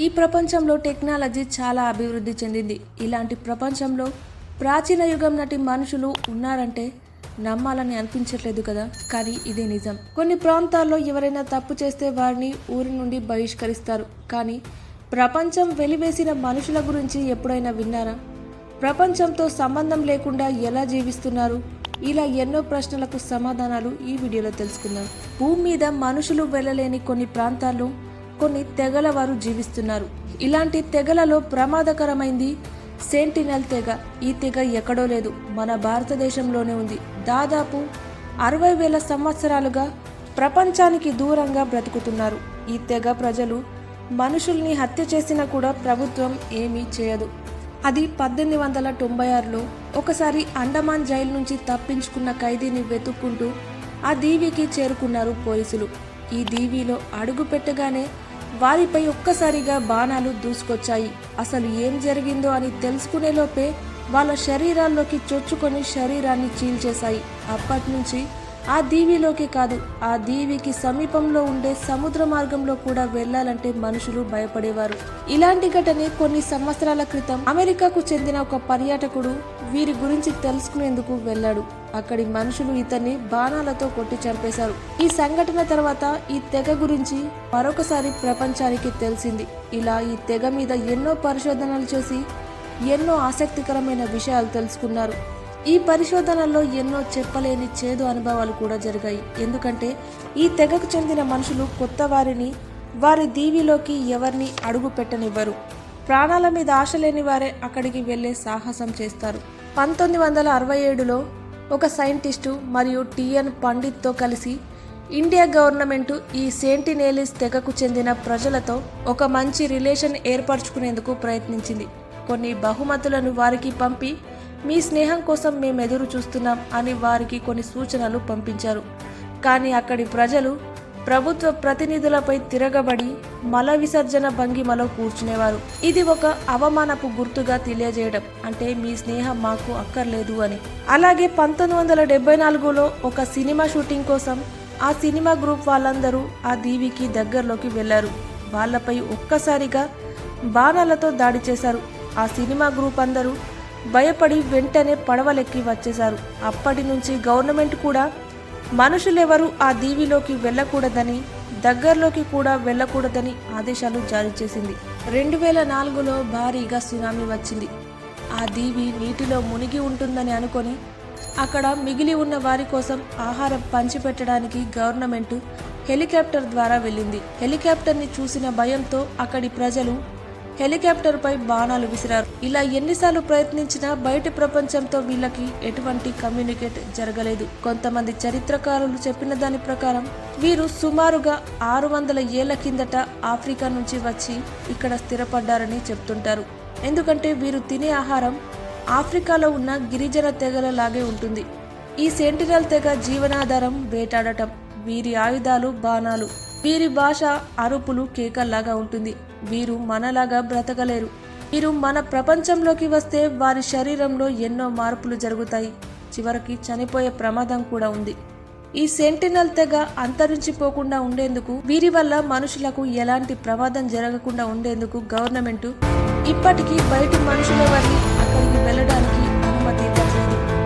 ఈ ప్రపంచంలో టెక్నాలజీ చాలా అభివృద్ధి చెందింది. ఇలాంటి ప్రపంచంలో ప్రాచీన యుగం నాటి మనుషులు ఉన్నారంటే నమ్మాలని అనిపించట్లేదు కదా? కానీ ఇదే నిజం. కొన్ని ప్రాంతాల్లో ఎవరైనా తప్పు చేస్తే వారిని ఊరి నుండి బహిష్కరిస్తారు. కానీ ప్రపంచం వెలివేసిన మనుషుల గురించి ఎప్పుడైనా విన్నారా? ప్రపంచంతో సంబంధం లేకుండా ఎలా జీవిస్తున్నారు? ఇలా ఎన్నో ప్రశ్నలకు సమాధానాలు ఈ వీడియోలో తెలుసుకుందాం. భూమి మీద మనుషులు వెళ్ళలేని కొన్ని ప్రాంతాల్లో కొన్ని తెగల వారు జీవిస్తున్నారు. ఇలాంటి తెగలలో ప్రమాదకరమైంది సెంటినల్ తెగ. ఈ తెగ ఎక్కడో లేదు. మన భారతదేశంలోనే ఉంది. దాదాపు అరవై వేల సంవత్సరాలుగా ప్రపంచానికి దూరంగా బ్రతుకుతున్నారు. ఈ తెగ ప్రజలు మనుషుల్ని హత్య చేసినా కూడా ప్రభుత్వం ఏమీ చేయదు. అది పద్దెనిమిది వందల తొంభై ఆరులో ఒకసారి అండమాన్ జైలు నుంచి తప్పించుకున్న ఖైదీని వెతుక్కుంటూ ఆ దీవికి చేరుకున్నారు పోలీసులు. ఈ దీవిలో అడుగు పెట్టగానే వారిపై ఒక్కసారిగా బాణాలు దూసుకొచ్చాయి. అసలు ఏం జరిగిందో అని తెలుసుకునేలోపే వాళ్ళ శరీరాల్లోకి చొచ్చుకొని శరీరాన్ని చీల్చేశాయి. అప్పటి నుంచి ఆ దీవిలోకి కాదు ఆ దీవికి సమీపంలో ఉండే సముద్ర మార్గంలో కూడా వెళ్ళాలంటే మనుషులు భయపడేవారు. ఇలాంటి ఘటన కొన్ని సంవత్సరాల క్రితం అమెరికాకు చెందిన ఒక పర్యాటకుడు వీరి గురించి తెలుసుకునేందుకు వెళ్ళాడు. అక్కడి మనుషులు ఇతన్ని బాణాలతో కొట్టి చంపేశారు. ఈ సంఘటన తర్వాత ఈ తెగ గురించి మరొకసారి ప్రపంచానికి తెలిసింది. ఇలా ఈ తెగ మీద ఎన్నో పరిశోధనలు చేసి ఎన్నో ఆసక్తికరమైన విషయాలు తెలుసుకున్నారు. ఈ పరిశోధనల్లో ఎన్నో చెప్పలేని చేదు అనుభవాలు కూడా జరిగాయి. ఎందుకంటే ఈ తెగకు చెందిన మనుషులు కొత్త వారిని వారి దీవిలోకి ఎవరిని అడుగు పెట్టనివ్వరు. ప్రాణాల మీద ఆశ లేని వారే అక్కడికి వెళ్ళే సాహసం చేస్తారు. పంతొమ్మిది వందల అరవై ఏడులో ఒక సైంటిస్టు మరియు టిఎన్ పండిత్తో కలిసి ఇండియా గవర్నమెంట్ ఈ సెంటినేలిస్ తెగకు చెందిన ప్రజలతో ఒక మంచి రిలేషన్ ఏర్పరచుకునేందుకు ప్రయత్నించింది. కొన్ని బహుమతులను వారికి పంపి మీ స్నేహం కోసం మేము ఎదురు చూస్తున్నాం అని వారికి కొన్ని సూచనలు పంపించారు. కానీ అక్కడి ప్రజలు ప్రభుత్వ ప్రతినిధులపై తిరగబడి మల విసర్జన భంగిమలో కూర్చునేవారు. ఇది ఒక అవమానపు గుర్తుగా తెలియజేయడం అంటే మీ స్నేహం మాకు అక్కర్లేదు అని. అలాగే పంతొమ్మిది వందల డెబ్బై నాలుగులో ఒక సినిమా షూటింగ్ కోసం ఆ సినిమా గ్రూప్ వాళ్ళందరూ ఆ దీవికి దగ్గరలోకి వెళ్ళారు వాళ్ళపై ఒక్కసారిగా బాణాలతో దాడి చేశారు. ఆ సినిమా గ్రూప్ అందరూ భయపడి వెంటనే పడవలెక్కి వచ్చేశారు. అప్పటి నుంచి గవర్నమెంట్ కూడా మనుషులెవరూ ఆ దీవిలోకి వెళ్ళకూడదని దగ్గరలోకి కూడా వెళ్ళకూడదని ఆదేశాలు జారీ చేసింది. రెండు వేల నాలుగులో భారీగా సునామీ వచ్చింది. ఆ దీవి నీటిలో మునిగి ఉంటుందని అనుకొని అక్కడ మిగిలి ఉన్న వారి కోసం ఆహారం పంచిపెట్టడానికి గవర్నమెంట్ హెలికాప్టర్ ద్వారా వెళ్ళింది. హెలికాప్టర్ని చూసిన భయంతో అక్కడి ప్రజలు హెలికాప్టర్పై బాణాలు విసిరారు. ఇలా ఎన్నిసార్లు ప్రయత్నించినా బయటి ప్రపంచంతో వీళ్ళకి ఎటువంటి కమ్యూనికేట్ జరగలేదు. కొంతమంది చరిత్రకారులు చెప్పిన దాని ప్రకారం వీరు సుమారుగా ఆరు వందల ఏళ్ళ కిందట ఆఫ్రికా నుంచి వచ్చి ఇక్కడ స్థిరపడ్డారని చెప్తుంటారు. ఎందుకంటే వీరు తినే ఆహారం ఆఫ్రికాలో ఉన్న గిరిజన తెగలలాగే ఉంటుంది. ఈ సెంటినల్ తెగ జీవనాధారం వేటాడటం వీరి ఆయుధాలు బాణాలు వీరి భాష అరుపులు కేకల్లాగా ఉంటుంది. వీరు మనలాగా బ్రతకలేరు. వీరు మన ప్రపంచంలోకి వస్తే వారి శరీరంలో ఎన్నో మార్పులు జరుగుతాయి. చివరికి చనిపోయే ప్రమాదం కూడా ఉంది. ఈ సెంటినల్ తెగ అంతరించిపోకుండా ఉండేందుకు వీరి వల్ల మనుషులకు ఎలాంటి ప్రమాదం జరగకుండా ఉండేందుకు గవర్నమెంట్ ఇప్పటికీ బయటి మనుషుల వారిని అక్కడికి వెళ్ళడానికి అనుమతి ఇవ్వదు